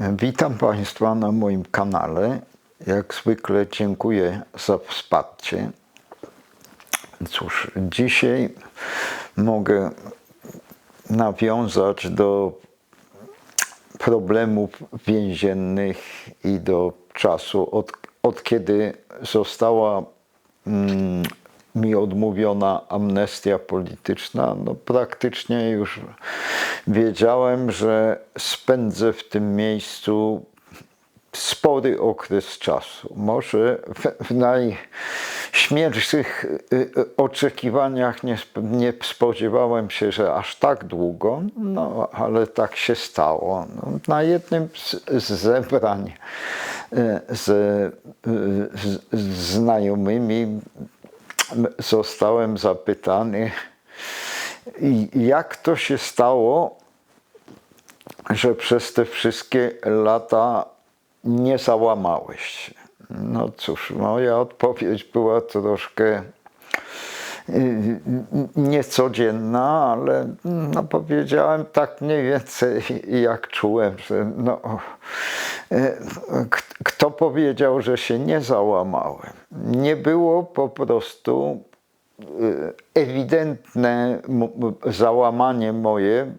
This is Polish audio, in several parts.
Witam Państwa na moim kanale. Jak zwykle dziękuję za wsparcie. Cóż, dzisiaj mogę nawiązać do problemów więziennych i do czasu, od, od kiedy została mm, mi odmówiona amnestia polityczna, no praktycznie już wiedziałem, że spędzę w tym miejscu spory okres czasu. Może w, w najśmielszych y, y, oczekiwaniach nie, nie spodziewałem się, że aż tak długo, no ale tak się stało. No, na jednym z, z zebrań y, z, z, z znajomymi zostałem zapytany, jak to się stało, że przez te wszystkie lata nie załamałeś się? No cóż, moja odpowiedź była troszkę y, niecodzienna, ale no powiedziałem tak mniej więcej jak czułem, że no, kto powiedział, że się nie załamałem? Nie było po prostu y, ewidentne załamanie moje,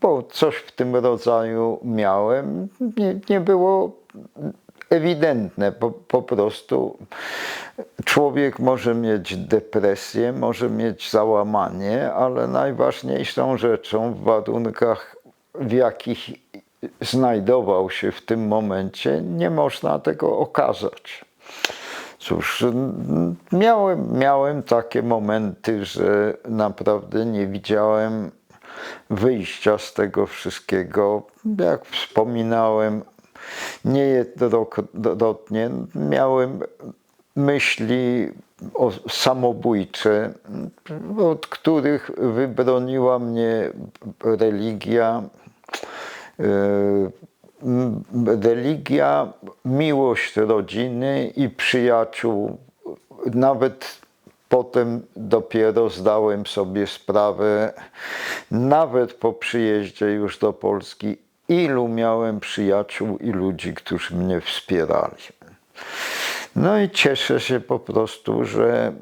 bo coś w tym rodzaju miałem, nie, nie było ewidentne. Po, po prostu człowiek może mieć depresję, może mieć załamanie, ale najważniejszą rzeczą w warunkach, w jakich znajdował się w tym momencie, nie można tego okazać. Cóż, miałem, miałem takie momenty, że naprawdę nie widziałem wyjścia z tego wszystkiego. Jak wspominałem, niejednokrotnie miałem myśli o samobójcze, od których wybroniła mnie religia, religia, miłość rodziny i przyjaciół. Nawet potem dopiero zdałem sobie sprawę, nawet po przyjeździe już do Polski, ilu miałem przyjaciół i ludzi, którzy mnie wspierali. No i cieszę się po prostu, że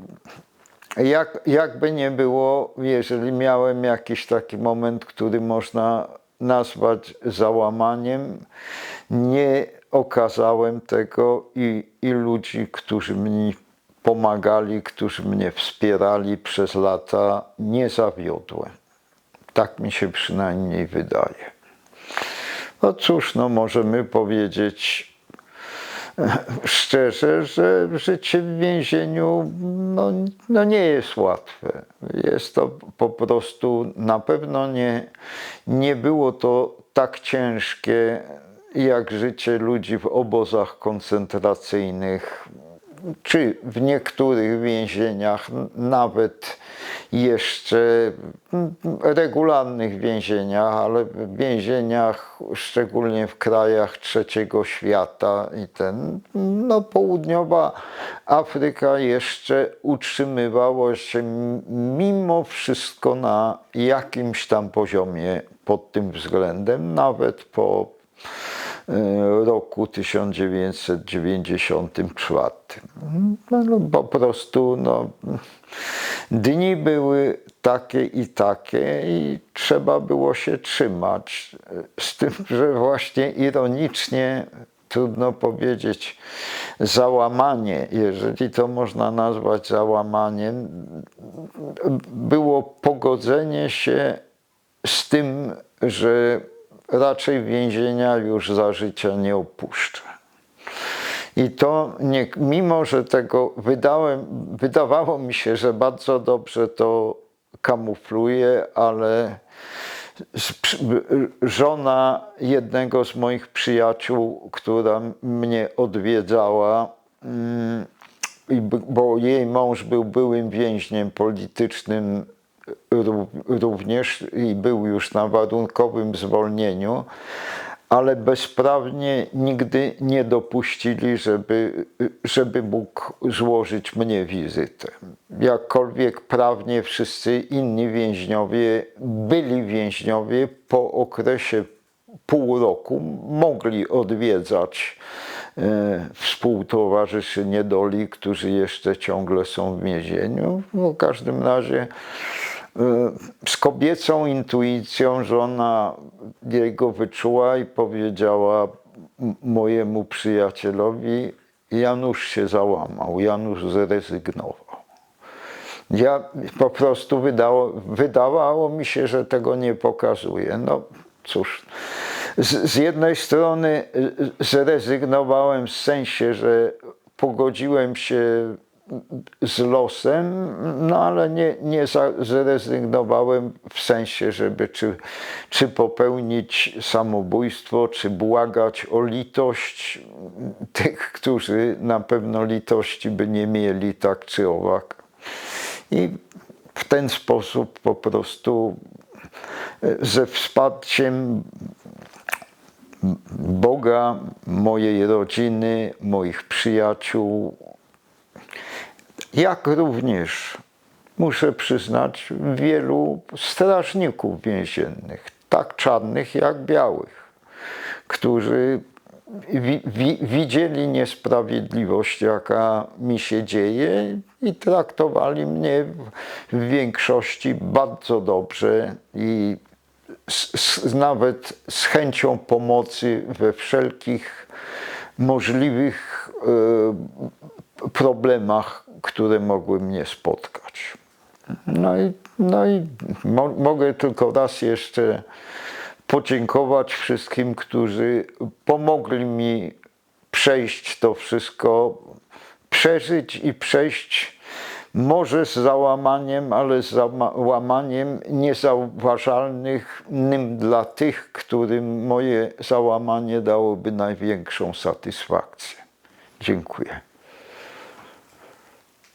jak, jakby nie było, jeżeli miałem jakiś taki moment, który można nazwać załamaniem, nie okazałem tego i, i ludzi, którzy mi pomagali, którzy mnie wspierali przez lata, nie zawiodłem. Tak mi się przynajmniej wydaje. No cóż, no możemy powiedzieć szczerze, że życie w więzieniu no, no nie jest łatwe. Jest to po prostu, na pewno nie, nie było to tak ciężkie jak życie ludzi w obozach koncentracyjnych, czy w niektórych więzieniach, nawet jeszcze regularnych więzieniach, ale w więzieniach, szczególnie w krajach trzeciego świata i ten, no południowa Afryka jeszcze utrzymywała się mimo wszystko na jakimś tam poziomie pod tym względem, nawet po roku 1994. No, no, po prostu no, dni były takie i takie i trzeba było się trzymać. Z tym, że właśnie ironicznie trudno powiedzieć załamanie, jeżeli to można nazwać załamaniem, było pogodzenie się z tym, że raczej więzienia już za życia nie opuszczę. I to, nie, mimo że tego wydałem, wydawało mi się, że bardzo dobrze to kamufluje, ale żona jednego z moich przyjaciół, która mnie odwiedzała, mm, bo jej mąż był byłym więźniem politycznym również i był już na warunkowym zwolnieniu, ale bezprawnie nigdy nie dopuścili, żeby, żeby mógł złożyć mnie wizytę. Jakkolwiek prawnie wszyscy inni więźniowie byli więźniowie po okresie pół roku mogli odwiedzać e, współtowarzyszy niedoli, którzy jeszcze ciągle są w więzieniu. W każdym razie z kobiecą intuicją żona jego wyczuła i powiedziała mojemu przyjacielowi, Janusz się załamał, Janusz zrezygnował. Ja po prostu wydało, wydawało mi się, że tego nie pokazuje. No cóż, z, z jednej strony y, zrezygnowałem w sensie, że pogodziłem się z losem, no ale nie, nie zrezygnowałem w sensie, żeby czy, czy popełnić samobójstwo, czy błagać o litość tych, którzy na pewno litości by nie mieli tak czy owak. I w ten sposób po prostu e, ze wsparciem Boga, mojej rodziny, moich przyjaciół, jak również muszę przyznać wielu strażników więziennych, tak czarnych jak białych, którzy wi- wi- widzieli niesprawiedliwość, jaka mi się dzieje i traktowali mnie w, większości bardzo dobrze i z, z, nawet z chęcią pomocy we wszelkich możliwych e, problemach, które mogły mnie spotkać. No i, no i mo, mogę tylko raz jeszcze podziękować wszystkim, którzy pomogli mi przejść to wszystko, przeżyć i przejść może z załamaniem, ale z załamaniem niezauważalnym dla tych, którym moje załamanie dałoby największą satysfakcję. Dziękuję.